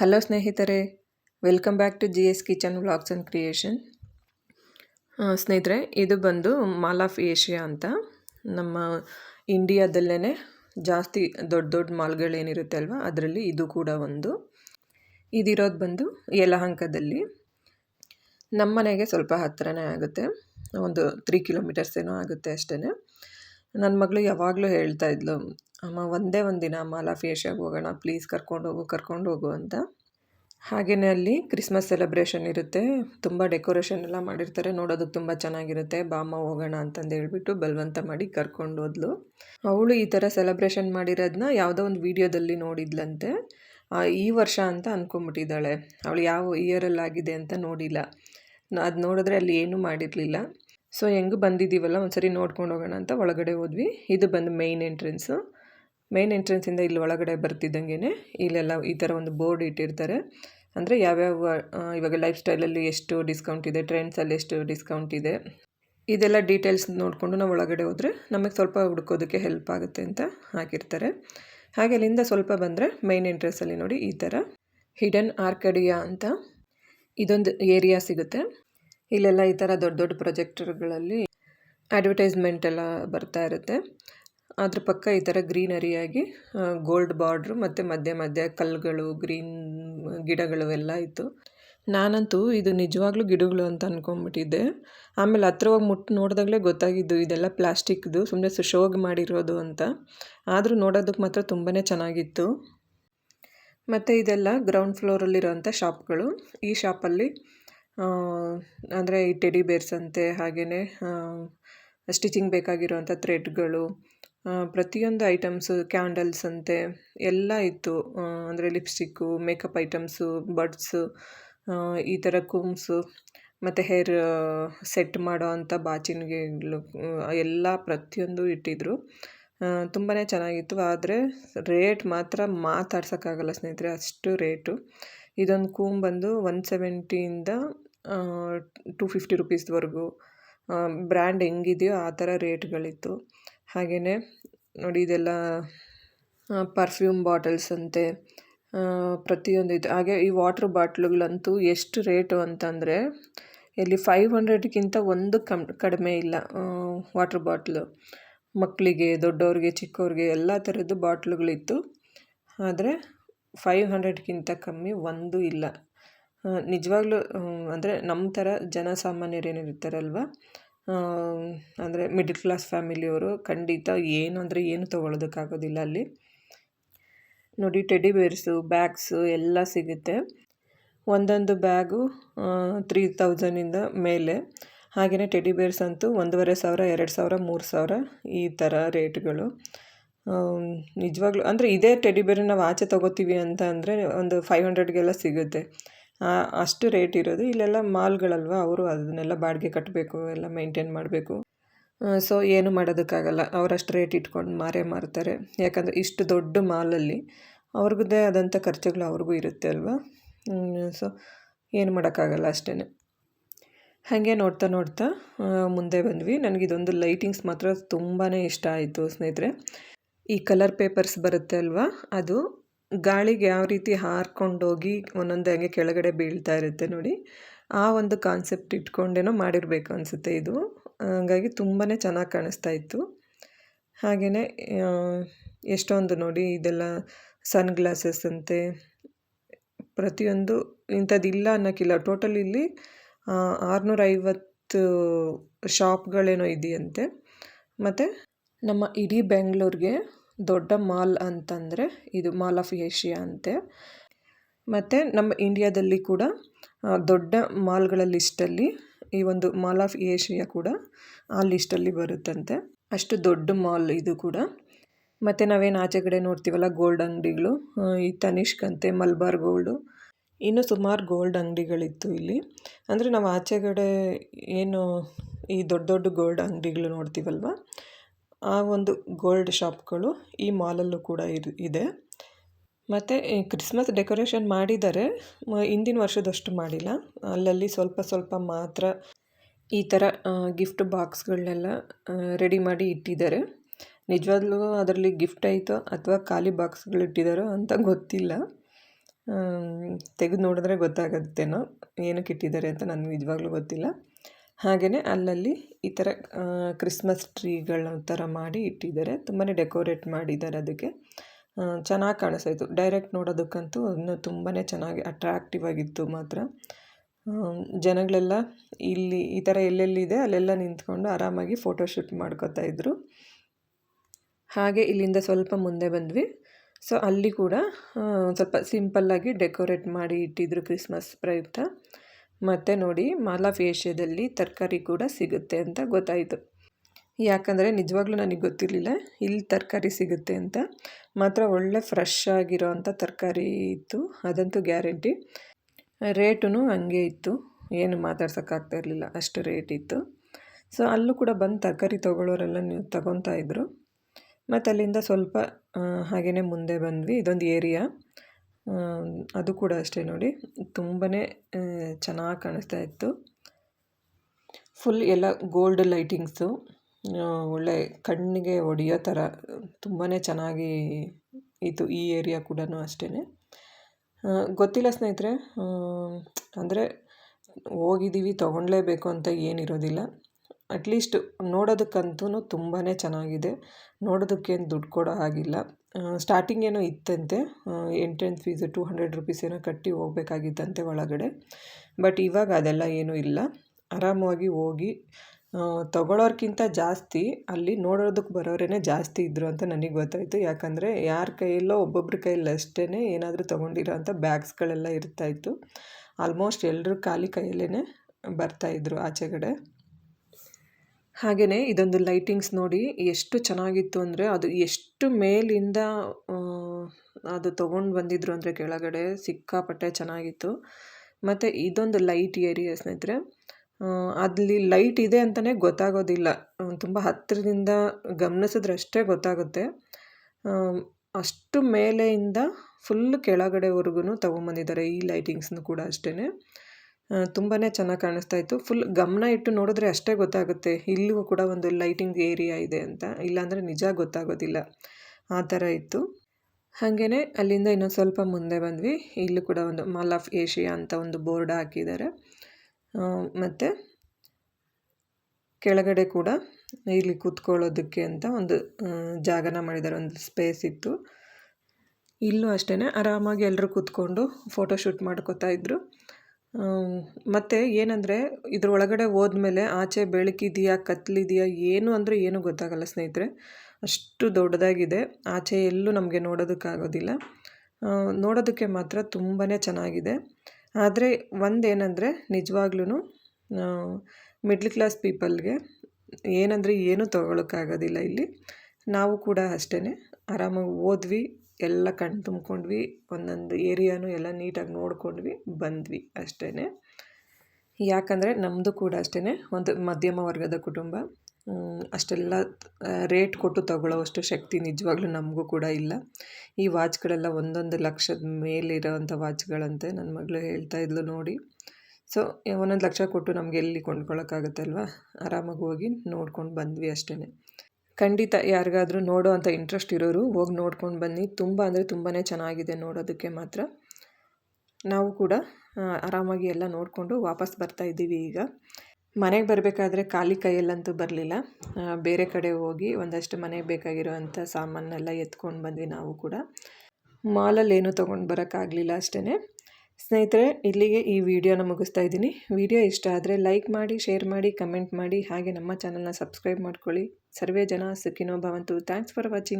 Hello ಸ್ನೇಹಿತರೆ, welcome back to G S kitchen vlogs and creation. ಸ್ನೇಹಿತರೆ, ಇದು ಬಂದು ಮಾಲ್ ಆಫ್ ಏಷ್ಯಾ ಅಂತ. ನಮ್ಮ ಇಂಡಿಯಾದಲ್ಲೇ ಜಾಸ್ತಿ ದೊಡ್ಡ ದೊಡ್ಡ ಮಾಲ್ಗಳೇನಿರುತ್ತೆ ಅಲ್ವಾ, ಅದರಲ್ಲಿ ಇದು ಕೂಡ ಒಂದು. ಇದಿರೋದು ಬಂದು ಯಲಹಂಕದಲ್ಲಿ. ನಮ್ಮ ಮನೆಗೆ ಸ್ವಲ್ಪ ಹತ್ತಿರನೇ ಆಗುತ್ತೆ. ಒಂದು ತ್ರೀ ಕಿಲೋಮೀಟರ್ಸ್ ಏನೋ ಆಗುತ್ತೆ ಅಷ್ಟೇ ನನ್ನ ಮಗಳು ಯಾವಾಗಲೂ ಹೇಳ್ತಾ ಇದ್ಲು ಅಮ್ಮ, ಒಂದೇ ಒಂದು ದಿನ ಅಮ್ಮ ಅಲ್ಲ ಏಷ್ಯಾಗೆ ಹೋಗೋಣ, ಪ್ಲೀಸ್ ಕರ್ಕೊಂಡು ಹೋಗು ಕರ್ಕೊಂಡು ಹೋಗು ಅಂತ. ಹಾಗೆಯೇ ಅಲ್ಲಿ ಕ್ರಿಸ್ಮಸ್ ಸೆಲೆಬ್ರೇಷನ್ ಇರುತ್ತೆ. ತುಂಬ ಡೆಕೋರೇಷನ್ ಎಲ್ಲ ಮಾಡಿರ್ತಾರೆ. ನೋಡೋದಕ್ಕೆ ತುಂಬ ಚೆನ್ನಾಗಿರುತ್ತೆ. ಬಾಮ್ಮ ಹೋಗೋಣ ಅಂತಂದು ಹೇಳ್ಬಿಟ್ಟು ಬಲವಂತ ಮಾಡಿ ಕರ್ಕೊಂಡು ಅವಳು ಈ ಥರ ಸೆಲೆಬ್ರೇಷನ್ ಮಾಡಿರೋದನ್ನ ಯಾವುದೋ ಒಂದು ವೀಡಿಯೋದಲ್ಲಿ ನೋಡಿದ್ಲಂತೆ. ಈ ವರ್ಷ ಅಂತ ಅಂದ್ಕೊಂಬಿಟ್ಟಿದ್ದಾಳೆ ಅವಳು ಯಾವ ಇಯರಲ್ಲಿ ಆಗಿದೆ ಅಂತ ನೋಡಿಲ್ಲ. ಅದು ನೋಡಿದ್ರೆ ಅಲ್ಲಿ ಏನೂ ಮಾಡಿರಲಿಲ್ಲ. ಸೊ, ಹೆಂಗೆ ಬಂದಿದ್ದೀವಲ್ಲ, ಒಂದ್ಸರಿ ನೋಡ್ಕೊಂಡು ಹೋಗೋಣ ಅಂತ ಒಳಗಡೆ ಹೋದ್ವಿ. ಇದು ಬಂದು ಮೇಯ್ನ್ ಎಂಟ್ರೆನ್ಸು. ಮೇನ್ ಎಂಟ್ರೆನ್ಸಿಂದ ಇಲ್ಲಿ ಒಳಗಡೆ ಬರ್ತಿದ್ದಂಗೆ ಇಲ್ಲೆಲ್ಲ ಈ ಥರ ಒಂದು ಬೋರ್ಡ್ ಇಟ್ಟಿರ್ತಾರೆ. ಅಂದರೆ ಯಾವ್ಯಾವ ಇವಾಗ ಲೈಫ್ ಸ್ಟೈಲಲ್ಲಿ ಎಷ್ಟು ಡಿಸ್ಕೌಂಟ್ ಇದೆ ಟ್ರೆಂಡ್ಸಲ್ಲಿ ಎಷ್ಟು ಡಿಸ್ಕೌಂಟ್ ಇದೆ, ಇದೆಲ್ಲ ಡೀಟೇಲ್ಸ್ ನೋಡಿಕೊಂಡು ನಾವು ಒಳಗಡೆ ಹೋದರೆ ನಮಗೆ ಸ್ವಲ್ಪ ಹುಡ್ಕೋದಕ್ಕೆ ಹೆಲ್ಪ್ ಆಗುತ್ತೆ ಅಂತ ಹಾಕಿರ್ತಾರೆ. ಹಾಗೆ ಅಲ್ಲಿಂದ ಸ್ವಲ್ಪ ಬಂದರೆ ಮೈನ್ ಎಂಟ್ರೆನ್ಸಲ್ಲಿ ನೋಡಿ ಈ ಥರ ಹಿಡನ್ ಆರ್ಕಡಿಯಾ ಅಂತ ಇದೊಂದು ಏರಿಯಾ ಸಿಗುತ್ತೆ. ಇಲ್ಲೆಲ್ಲ ಈ ಥರ ದೊಡ್ಡ ದೊಡ್ಡ ಪ್ರೊಜೆಕ್ಟರ್ಗಳಲ್ಲಿ ಅಡ್ವರ್ಟೈಸ್ಮೆಂಟ್ ಎಲ್ಲ ಬರ್ತಾ ಇರುತ್ತೆ. ಅದ್ರ ಪಕ್ಕ ಈ ಥರ ಗ್ರೀನರಿಯಾಗಿ ಗೋಲ್ಡ್ ಬಾರ್ಡ್ರು ಮತ್ತು ಮಧ್ಯೆ ಮಧ್ಯೆ ಕಲ್ಲುಗಳು, ಗ್ರೀನ್ ಗಿಡಗಳು ಎಲ್ಲ ಇತ್ತು. ನಾನಂತೂ ಇದು ನಿಜವಾಗ್ಲೂ ಗಿಡಗಳು ಅಂತ ಅಂದ್ಕೊಂಬಿಟ್ಟಿದ್ದೆ ಆಮೇಲೆ ಹತ್ರ ಹೋಗಿ ಮುಟ್ಟು ನೋಡಿದಾಗಲೇ ಗೊತ್ತಾಗಿದ್ದು ಇದೆಲ್ಲ ಪ್ಲಾಸ್ಟಿಕ್ದು ಸುಮ್ಮನೆ ಸುಶೋಗ್ ಮಾಡಿರೋದು ಅಂತ. ಆದರೂ ನೋಡೋದಕ್ಕೆ ಮಾತ್ರ ತುಂಬಾ ಚೆನ್ನಾಗಿತ್ತು. ಮತ್ತು ಇದೆಲ್ಲ ಗ್ರೌಂಡ್ ಫ್ಲೋರಲ್ಲಿರೋಂಥ ಶಾಪ್ಗಳು. ಈ ಶಾಪಲ್ಲಿ ಅಂದರೆ ಈ ಟೆಡಿ ಬೇರ್ಸ್ ಅಂತೆ ಹಾಗೆಯೇ ಸ್ಟಿಚಿಂಗ್ ಬೇಕಾಗಿರೋವಂಥ ಥ್ರೆಡ್ಗಳು ಪ್ರತಿಯೊಂದು ಐಟಮ್ಸು, ಕ್ಯಾಂಡಲ್ಸ್ ಅಂತೆ, ಎಲ್ಲ ಇತ್ತು. ಅಂದರೆ ಲಿಪ್ಸ್ಟಿಕ್ಕು, ಮೇಕಪ್ ಐಟಮ್ಸು, ಬಡ್ಸು ಈ ಥರ ಕುಮ್ಸು, ಮತ್ತು ಹೇರ್ ಸೆಟ್ ಮಾಡೋ ಅಂಥ ಬಾಚಿನ್ಗೆಗಳು ಎಲ್ಲ ಪ್ರತಿಯೊಂದು ಇಟ್ಟಿದ್ದರು ತುಂಬಾ ಚೆನ್ನಾಗಿತ್ತು. ಆದರೆ ರೇಟ್ ಮಾತ್ರ ಮಾತಾಡ್ಸೋಕ್ಕಾಗಲ್ಲ ಸ್ನೇಹಿತರೆ, ಅಷ್ಟು ರೇಟು. ಇದೊಂದು ಕೂಮ್ ಬಂದು ಒನ್ ಸೆವೆಂಟಿಯಿಂದ ಟು ಫಿಫ್ಟಿ ರುಪೀಸ್ವರೆಗೂ. ಬ್ರ್ಯಾಂಡ್ ಹೆಂಗಿದೆಯೋ ಆ ಥರ ರೇಟ್ಗಳಿತ್ತು. ಹಾಗೆಯೇ ನೋಡಿ ಇದೆಲ್ಲ ಪರ್ಫ್ಯೂಮ್ ಬಾಟಲ್ಸ್ ಅಂತೆ ಪ್ರತಿಯೊಂದು ಇದು. ಹಾಗೆ ಈ ವಾಟ್ರ್ ಬಾಟ್ಲುಗಳಂತೂ ಎಷ್ಟು ರೇಟು ಅಂತಂದರೆ ಇಲ್ಲಿ ಫೈವ್ ಹಂಡ್ರೆಡ್ಗಿಂತ ಒಂದು ಕಮ್, ಕಡಿಮೆ ಇಲ್ಲ ವಾಟ್ರ್ ಬಾಟ್ಲು ಮಕ್ಕಳಿಗೆ ದೊಡ್ಡವ್ರಿಗೆ ಚಿಕ್ಕವ್ರಿಗೆ ಎಲ್ಲ ಥರದ್ದು ಬಾಟ್ಲುಗಳಿತ್ತು ಆದರೆ ಫೈವ್ ಹಂಡ್ರೆಡ್ಗಿಂತ ಕಮ್ಮಿ ಒಂದು ಇಲ್ಲ. ನಿಜವಾಗ್ಲೂ ಅಂದರೆ ನಮ್ಮ ಥರ ಜನಸಾಮಾನ್ಯರೇನಿರ್ತಾರಲ್ವ ಅಂದರೆ ಮಿಡ್ಲ್ ಕ್ಲಾಸ್ ಫ್ಯಾಮಿಲಿಯವರು ಖಂಡಿತ ಏನು ಅಂದರೆ ಏನು ತೊಗೊಳೋದಕ್ಕಾಗೋದಿಲ್ಲ ಅಲ್ಲಿ. ನೋಡಿ ಟೆಡಿ ಬೇರ್ಸು ಬ್ಯಾಗ್ಸು ಎಲ್ಲ ಸಿಗುತ್ತೆ. ಒಂದೊಂದು ಬ್ಯಾಗು ತ್ರೀ ತೌಸಂಡಿಂದ ಮೇಲೆ. ಹಾಗೆಯೇ ಟೆಡಿ ಬೇರ್ಸ್ ಅಂತೂ ಒಂದೂವರೆ ಸಾವಿರ, ಎರಡು ಸಾವಿರ, ಮೂರು ಸಾವಿರ ಈ ಥರ ರೇಟ್ಗಳು. ನಿಜವಾಗ್ಲೂ ಅಂದರೆ ಇದೇ ಟೆಡಿ ಬೇರ್ ನಾವು ಆಚೆ ತೊಗೋತೀವಿ ಅಂತ ಅಂದರೆ ಒಂದು ಫೈವ್ ಹಂಡ್ರೆಡ್ಗೆಲ್ಲ ಸಿಗುತ್ತೆ. ಅಷ್ಟು ರೇಟ್ ಇರೋದು. ಇಲ್ಲೆಲ್ಲ ಮಾಲ್ಗಳಲ್ವ ಅವರು ಅದನ್ನೆಲ್ಲ ಬಾಡಿಗೆ ಕಟ್ಟಬೇಕು ಎಲ್ಲ ಮೇಂಟೈನ್ ಮಾಡಬೇಕು. ಸೊ ಏನು ಮಾಡೋದಕ್ಕಾಗಲ್ಲ. ಅವರಷ್ಟು ರೇಟ್ ಇಟ್ಕೊಂಡು ಮಾರೇ ಮಾರ್ತಾರೆ. ಯಾಕಂದರೆ ಇಷ್ಟು ದೊಡ್ಡ ಮಾಲಲ್ಲಿ ಅವ್ರಿಗದೇ ಆದಂಥ ಖರ್ಚುಗಳು ಅವ್ರಿಗೂ ಇರುತ್ತೆ ಅಲ್ವಾ? ಸೊ ಏನು ಮಾಡೋಕ್ಕಾಗಲ್ಲ ಅಷ್ಟೇ ಹಾಗೆ ನೋಡ್ತಾ ನೋಡ್ತಾ ಮುಂದೆ ಬಂದ್ವಿ. ನನಗಿದೊಂದು ಲೈಟಿಂಗ್ಸ್ ಮಾತ್ರ ತುಂಬಾ ಇಷ್ಟ ಆಯಿತು ಸ್ನೇಹಿತರೆ. ಈ ಕಲರ್ ಪೇಪರ್ಸ್ ಬರುತ್ತೆ ಅಲ್ವಾ? ಅದು ಗಾಳಿಗೆ ಯಾವ ರೀತಿ ಹಾರ್ಕೊಂಡೋಗಿ ಒಂದೊಂದು ಹಂಗೆ ಕೆಳಗಡೆ ಬೀಳ್ತಾ ಇರುತ್ತೆ ನೋಡಿ. ಆ ಒಂದು ಕಾನ್ಸೆಪ್ಟ್ ಇಟ್ಕೊಂಡೇನೋ ಮಾಡಿರಬೇಕು ಅನಿಸುತ್ತೆ ಇದು. ಹಾಗಾಗಿ ತುಂಬಾ ಚೆನ್ನಾಗಿ ಕಾಣಿಸ್ತಾ ಇತ್ತು. ಹಾಗೆಯೇ ಎಷ್ಟೊಂದು ನೋಡಿ ಇದೆಲ್ಲ ಸನ್ ಗ್ಲಾಸಸ್ ಅಂತೆ. ಪ್ರತಿಯೊಂದು ಇಂಥದ್ದಿಲ್ಲ ಅನ್ನೋಕ್ಕಿಲ್ಲ. ಟೋಟಲ್ ಇಲ್ಲಿ ಆರುನೂರೈವತ್ತು ಶಾಪ್ಗಳೇನೋ ಇದೆಯಂತೆ. ಮತ್ತು ನಮ್ಮ ಇಡೀ ಬೆಂಗಳೂರಿಗೆ ದೊಡ್ಡ ಮಾಲ್ ಅಂತಂದರೆ ಇದು ಮಾಲ್ ಆಫ್ ಏಷ್ಯಾ ಅಂತೆ. ಮತ್ತು ನಮ್ಮ ಇಂಡಿಯಾದಲ್ಲಿ ಕೂಡ ದೊಡ್ಡ ಮಾಲ್ಗಳ ಲಿಸ್ಟಲ್ಲಿ, ಈ ಒಂದು ಮಾಲ್ ಆಫ್ ಏಷ್ಯಾ ಕೂಡ ಆ ಲಿಸ್ಟಲ್ಲಿ ಬರುತ್ತಂತೆ. ಅಷ್ಟು ದೊಡ್ಡ ಮಾಲ್ ಇದು ಕೂಡ. ಮತ್ತು ನಾವೇನು ಆಚೆ ಕಡೆ ನೋಡ್ತೀವಲ್ಲ, ಗೋಲ್ಡ್ ಅಂಗಡಿಗಳು ಈ ತನಿಷ್ಕ್ ಅಂತೆ, ಮಲ್ಬಾರ್ ಗೋಲ್ಡು. ಇನ್ನೂ ಸುಮಾರು ಗೋಲ್ಡ್ ಅಂಗಡಿಗಳಿತ್ತು ಇಲ್ಲಿ. ಅಂದರೆ ನಾವು ಆಚೆಗಡೆ ಏನು ಈ ದೊಡ್ಡ ದೊಡ್ಡ ಗೋಲ್ಡ್ ಅಂಗಡಿಗಳು ನೋಡ್ತೀವಲ್ವ ಆ ಒಂದು ಗೋಲ್ಡ್ ಶಾಪ್ಗಳು ಈ ಮಾಲಲ್ಲೂ ಕೂಡ ಇದು, ಇದೆ. ಮತ್ತು ಕ್ರಿಸ್ಮಸ್ ಡೆಕೋರೇಷನ್ ಮಾಡಿದ್ದಾರೆ ಹಿಂದಿನ ವರ್ಷದಷ್ಟು ಮಾಡಿಲ್ಲ. ಅಲ್ಲಲ್ಲಿ ಸ್ವಲ್ಪ ಸ್ವಲ್ಪ ಮಾತ್ರ ಈ ಥರ ಗಿಫ್ಟ್ ಬಾಕ್ಸ್ಗಳನ್ನೆಲ್ಲ ರೆಡಿ ಮಾಡಿ ಇಟ್ಟಿದ್ದಾರೆ. ನಿಜವಾಗ್ಲೂ ಅದರಲ್ಲಿ ಗಿಫ್ಟ್ ಆಯಿತೋ ಅಥವಾ ಖಾಲಿ ಬಾಕ್ಸ್ಗಳು ಇಟ್ಟಿದ್ದಾರೋ ಅಂತ ಗೊತ್ತಿಲ್ಲ. ತೆಗೆದು ನೋಡಿದ್ರೆ ಗೊತ್ತಾಗತ್ತೇನೋ, ಏನಕ್ಕೆ ಇಟ್ಟಿದ್ದಾರೆ ಅಂತ ನನಗೆ ನಿಜವಾಗ್ಲೂ ಗೊತ್ತಿಲ್ಲ. ಹಾಗೆಯೇ ಅಲ್ಲಲ್ಲಿ ಈ ಥರ ಕ್ರಿಸ್ಮಸ್ ಟ್ರೀಗಳ ಥರ ಮಾಡಿ ಇಟ್ಟಿದ್ದಾರೆ. ತುಂಬಾ ಡೆಕೋರೇಟ್ ಮಾಡಿದ್ದಾರೆ ಅದಕ್ಕೆ. ಚೆನ್ನಾಗಿ ಕಾಣಿಸ್ತಾಯಿತ್ತು ಡೈರೆಕ್ಟ್ ನೋಡೋದಕ್ಕಂತೂ ಅದನ್ನು ತುಂಬಾ ಚೆನ್ನಾಗಿ ಅಟ್ರಾಕ್ಟಿವ್ ಆಗಿತ್ತು ಮಾತ್ರ. ಜನಗಳೆಲ್ಲ ಇಲ್ಲಿ ಈ ಥರ ಎಲ್ಲೆಲ್ಲಿದೆ ಅಲ್ಲೆಲ್ಲ ನಿಂತ್ಕೊಂಡು ಆರಾಮಾಗಿ ಫೋಟೋಶೂಟ್ ಮಾಡ್ಕೋತಾ ಇದ್ದರು ಹಾಗೆ ಇಲ್ಲಿಂದ ಸ್ವಲ್ಪ ಮುಂದೆ ಬಂದ್ವಿ. ಸೊ ಅಲ್ಲಿ ಕೂಡ ಸ್ವಲ್ಪ ಸಿಂಪಲ್ಲಾಗಿ ಡೆಕೋರೇಟ್ ಮಾಡಿ ಇಟ್ಟಿದ್ರು ಕ್ರಿಸ್ಮಸ್ ಪ್ರಯುಕ್ತ. ಮತ್ತು ನೋಡಿ ಮಾಲಾ ಏಷ್ಯಾದಲ್ಲಿ ತರಕಾರಿ ಕೂಡ ಸಿಗುತ್ತೆ ಅಂತ ಗೊತ್ತಾಯಿತು. ಯಾಕಂದರೆ ನಿಜವಾಗ್ಲೂ ನನಗೆ ಗೊತ್ತಿರಲಿಲ್ಲ, ಇಲ್ಲಿ ತರಕಾರಿ ಸಿಗುತ್ತೆ ಅಂತ. ಮಾತ್ರ ಒಳ್ಳೆ ಫ್ರೆಶ್ ಆಗಿರೋ ಅಂಥ ತರಕಾರಿ ಇತ್ತು, ಅದಂತೂ ಗ್ಯಾರಂಟಿ. ರೇಟೂ ಹಂಗೆ ಇತ್ತು, ಏನು ಮಾತಾಡ್ಸೋಕ್ಕಾಗ್ತಾ ಇರಲಿಲ್ಲ, ಅಷ್ಟು ರೇಟ್ ಇತ್ತು. ಸೊ ಅಲ್ಲೂ ಕೂಡ ಬಂದು ತರಕಾರಿ ತೊಗೊಳ್ಳೋರೆಲ್ಲ ನೀವು ತಗೊತಾ ಇದ್ದರು ಮತ್ತು ಅಲ್ಲಿಂದ ಸ್ವಲ್ಪ ಹಾಗೆಯೇ ಮುಂದೆ ಬಂದ್ವಿ, ಇದೊಂದು ಏರಿಯಾ ಅದು ಕೂಡ ಅಷ್ಟೇ ನೋಡಿ. ತುಂಬಾ ಚೆನ್ನಾಗಿ ಕಾಣಿಸ್ತಾ ಇತ್ತು. ಫುಲ್ ಎಲ್ಲ ಗೋಲ್ಡ್ ಲೈಟಿಂಗ್ಸು ಒಳ್ಳೆ ಕಣ್ಣಿಗೆ ಹೊಡೆಯೋ ಥರ ತುಂಬಾ ಚೆನ್ನಾಗಿ ಇತ್ತು ಈ ಏರಿಯಾ ಕೂಡ ಅಷ್ಟೇ ಗೊತ್ತಿಲ್ಲ ಸ್ನೇಹಿತರೆ ಅಂದರೆ ಹೋಗಿದ್ದೀವಿ ತೊಗೊಳ್ಲೇಬೇಕು ಅಂತ ಏನಿರೋದಿಲ್ಲ. ಅಟ್ಲೀಸ್ಟ್ ನೋಡೋದಕ್ಕಂತೂ ತುಂಬಾ ಚೆನ್ನಾಗಿದೆ. ನೋಡೋದಕ್ಕೇನು ದುಡ್ಡು ಕೊಡೋ ಹಾಗಿಲ್ಲ. ಸ್ಟಾರ್ಟಿಂಗ್ ಏನೋ ಇತ್ತಂತೆ. Entrance fees two hundred rupees ಏನೋ ಕಟ್ಟಿ ಹೋಗಬೇಕಾಗಿತ್ತಂತೆ ಒಳಗಡೆ. ಬಟ್ ಇವಾಗ ಅದೆಲ್ಲ ಏನೂ ಇಲ್ಲ. ಆರಾಮವಾಗಿ ಹೋಗಿ ತಗೊಳ್ಳೋರ್ಕಿಂತ ಜಾಸ್ತಿ, ಅಲ್ಲಿ ನೋಡೋದಕ್ಕೆ ಬರೋರೇ ಜಾಸ್ತಿ ಇದ್ದರು ಅಂತ ನನಗೆ ಗೊತ್ತಾಯಿತು. ಯಾಕಂದರೆ ಯಾರ ಕೈಯಲ್ಲೋ ಒಬ್ಬೊಬ್ಬರ ಕೈಯಲ್ಲಿ ಅಷ್ಟೇ ಏನಾದರೂ ತೊಗೊಂಡಿರೋ ಅಂಥ ಬ್ಯಾಗ್ಸ್ಗಳೆಲ್ಲ ಇರ್ತಾಯಿತ್ತು ಆಲ್ಮೋಸ್ಟ್ ಎಲ್ಲರೂ ಖಾಲಿ ಕೈಯಲ್ಲೇ ಬರ್ತಾಯಿದ್ರು ಆಚೆಗಡೆ. ಹಾಗೆಯೇ ಇದೊಂದು ಲೈಟಿಂಗ್ಸ್ ನೋಡಿ ಎಷ್ಟು ಚೆನ್ನಾಗಿತ್ತು ಅಂದರೆ ಅದು ಎಷ್ಟು ಮೇಲಿಂದ ಅದು ತೊಗೊಂಡು ಬಂದಿದ್ರು ಅಂದರೆ ಕೆಳಗಡೆ ಸಿಕ್ಕಾಪಟ್ಟೆ ಚೆನ್ನಾಗಿತ್ತು. ಮತ್ತು ಇದೊಂದು ಲೈಟ್ ಏರಿಯಾ ಸ್ನೇಹಿತರೆ. ಅಲ್ಲಿ ಲೈಟ್ ಇದೆ ಅಂತಲೇ ಗೊತ್ತಾಗೋದಿಲ್ಲ. ತುಂಬ ಹತ್ತಿರದಿಂದ ಗಮನಿಸಿದ್ರೆ ಅಷ್ಟೇ ಗೊತ್ತಾಗುತ್ತೆ ಅಷ್ಟು ಮೇಲೆಯಿಂದ ಫುಲ್ ಕೆಳಗಡೆವರೆಗೂ ತೊಗೊಂಬಂದಿದ್ದಾರೆ ಈ ಲೈಟಿಂಗ್ಸ್ನು ಕೂಡ ಅಷ್ಟೇ ತುಂಬಾ ಚೆನ್ನಾಗಿ ಕಾಣಿಸ್ತಾ ಇತ್ತು. ಫುಲ್ ಗಮನ ಇಟ್ಟು ನೋಡಿದ್ರೆ ಅಷ್ಟೇ ಗೊತ್ತಾಗುತ್ತೆ ಇಲ್ಲೂ ಕೂಡ ಒಂದು ಲೈಟಿಂಗ್ ಏರಿಯಾ ಇದೆ ಅಂತ. ಇಲ್ಲಾಂದರೆ ನಿಜ ಗೊತ್ತಾಗೋದಿಲ್ಲ. ಆ ಥರ ಇತ್ತು. ಹಾಗೆಯೇ ಅಲ್ಲಿಂದ ಇನ್ನೊಂದು ಸ್ವಲ್ಪ ಮುಂದೆ ಬಂದ್ವಿ. ಇಲ್ಲೂ ಕೂಡ ಒಂದು ಮಾಲ್ ಆಫ್ ಏಷಿಯಾ ಅಂತ ಒಂದು ಬೋರ್ಡ್ ಹಾಕಿದ್ದಾರೆ. ಮತ್ತು ಕೆಳಗಡೆ ಕೂಡ ಇಲ್ಲಿ ಕೂತ್ಕೊಳ್ಳೋದಕ್ಕೆ ಅಂತ ಒಂದು ಜಾಗನ ಮಾಡಿದ್ದಾರೆ. ಒಂದು ಸ್ಪೇಸ್ ಇತ್ತು. ಇಲ್ಲೂ ಅಷ್ಟೇ ಆರಾಮಾಗಿ ಎಲ್ಲರೂ ಕೂತ್ಕೊಂಡು ಫೋಟೋಶೂಟ್ ಮಾಡ್ಕೋತಾ ಇದ್ದರು ಮತ್ತು ಏನಂದರೆ ಇದ್ರೊಳಗಡೆ ಹೋದ್ಮೇಲೆ ಆಚೆ ಬೆಳಕಿದೆಯಾ, ಕತ್ಲಿದೆಯಾ, ಏನು ಅಂದರೆ ಏನೂ ಗೊತ್ತಾಗಲ್ಲ ಸ್ನೇಹಿತರೆ. ಅಷ್ಟು ದೊಡ್ಡದಾಗಿದೆ. ಆಚೆ ಎಲ್ಲೂ ನಮಗೆ ನೋಡೋದಕ್ಕಾಗೋದಿಲ್ಲ. ನೋಡೋದಕ್ಕೆ ಮಾತ್ರ ತುಂಬಾ ಚೆನ್ನಾಗಿದೆ. ಆದರೆ ಒಂದೇನೆಂದರೆ ನಿಜವಾಗ್ಲೂ ಮಿಡ್ಲ್ ಕ್ಲಾಸ್ ಪೀಪಲ್ಗೆ ಏನಂದರೆ ಏನೂ ತೊಗೊಳಕ್ಕಾಗೋದಿಲ್ಲ ಇಲ್ಲಿ. ನಾವು ಕೂಡ ಅಷ್ಟೇ ಆರಾಮಾಗಿ ಹೋದ್ವಿ ಎಲ್ಲ ಕಣ್ಣು ತುಂಬ್ಕೊಂಡ್ವಿ. ಒಂದೊಂದು ಏರಿಯಾನು ಎಲ್ಲ ನೀಟಾಗಿ ನೋಡ್ಕೊಂಡ್ವಿ, ಬಂದ್ವಿ ಅಷ್ಟೇ ಯಾಕಂದರೆ ನಮ್ಮದು ಕೂಡ ಅಷ್ಟೇ ಒಂದು ಮಧ್ಯಮ ವರ್ಗದ ಕುಟುಂಬ. ಅಷ್ಟೆಲ್ಲ ರೇಟ್ ಕೊಟ್ಟು ತಗೊಳ್ಳೋವಷ್ಟು ಶಕ್ತಿ ನಿಜವಾಗ್ಲೂ ನಮಗೂ ಕೂಡ ಇಲ್ಲ. ಈ ವಾಚ್ಗಳೆಲ್ಲ ಒಂದೊಂದು ಲಕ್ಷದ ಮೇಲಿರೋವಂಥ ವಾಚ್ಗಳಂತೆ ನನ್ನ ಮಗಳು ಹೇಳ್ತಾ ಇದ್ಲು ನೋಡಿ. ಸೊ, ಒಂದೊಂದು ಲಕ್ಷ ಕೊಟ್ಟು ನಮಗೆ ಎಲ್ಲಿ ಕೊಂಡ್ಕೊಳ್ಳೋಕ್ಕಾಗತ್ತೆ ಅಲ್ವಾ? ಆರಾಮಾಗಿ ಹೋಗಿ ನೋಡ್ಕೊಂಡು ಬಂದ್ವಿ ಅಷ್ಟೇ ಖಂಡಿತ ಯಾರಿಗಾದರೂ ನೋಡೋ ಅಂತ ಇಂಟ್ರೆಸ್ಟ್ ಇರೋರು ಹೋಗಿ ನೋಡ್ಕೊಂಡು ಬನ್ನಿ. ತುಂಬ ಅಂದರೆ ತುಂಬಾ ಚೆನ್ನಾಗಿದೆ ನೋಡೋದಕ್ಕೆ ಮಾತ್ರ. ನಾವು ಕೂಡ ಆರಾಮಾಗಿ ಎಲ್ಲ ನೋಡಿಕೊಂಡು ವಾಪಸ್ ಬರ್ತಾ ಇದ್ದೀವಿ ಈಗ. ಮನೆಗೆ ಬರಬೇಕಾದ್ರೆ ಖಾಲಿ ಕೈಯಲ್ಲಂತೂ ಬರಲಿಲ್ಲ. ಬೇರೆ ಕಡೆ ಹೋಗಿ ಒಂದಷ್ಟು ಮನೆಗೆ ಬೇಕಾಗಿರೋವಂಥ ಸಾಮಾನೆಲ್ಲ ಎತ್ಕೊಂಡು ಬಂದ್ವಿ ನಾವು ಕೂಡ. ಮಾಲಲ್ಲಿ ಏನೂ ತೊಗೊಂಡು ಬರೋಕ್ಕಾಗಲಿಲ್ಲ ಅಷ್ಟೇ ಸ್ನೇಹಿತರೆ, ಇಲ್ಲಿಗೆ ಈ ವಿಡಿಯೋನ ಮುಗಿಸ್ತಾ ಇದ್ದೀನಿ. ವಿಡಿಯೋ ಇಷ್ಟ ಆದರೆ ಲೈಕ್ ಮಾಡಿ, ಶೇರ್ ಮಾಡಿ, ಕಮೆಂಟ್ ಮಾಡಿ, ಹಾಗೆ ನಮ್ಮ ಚಾನಲ್ನ ಸಬ್ಸ್ಕ್ರೈಬ್ ಮಾಡ್ಕೊಳ್ಳಿ. ಸರ್ವೇ ಜನ, ಸುಖಿನೋ ಭವಂತು. Thanks for watching.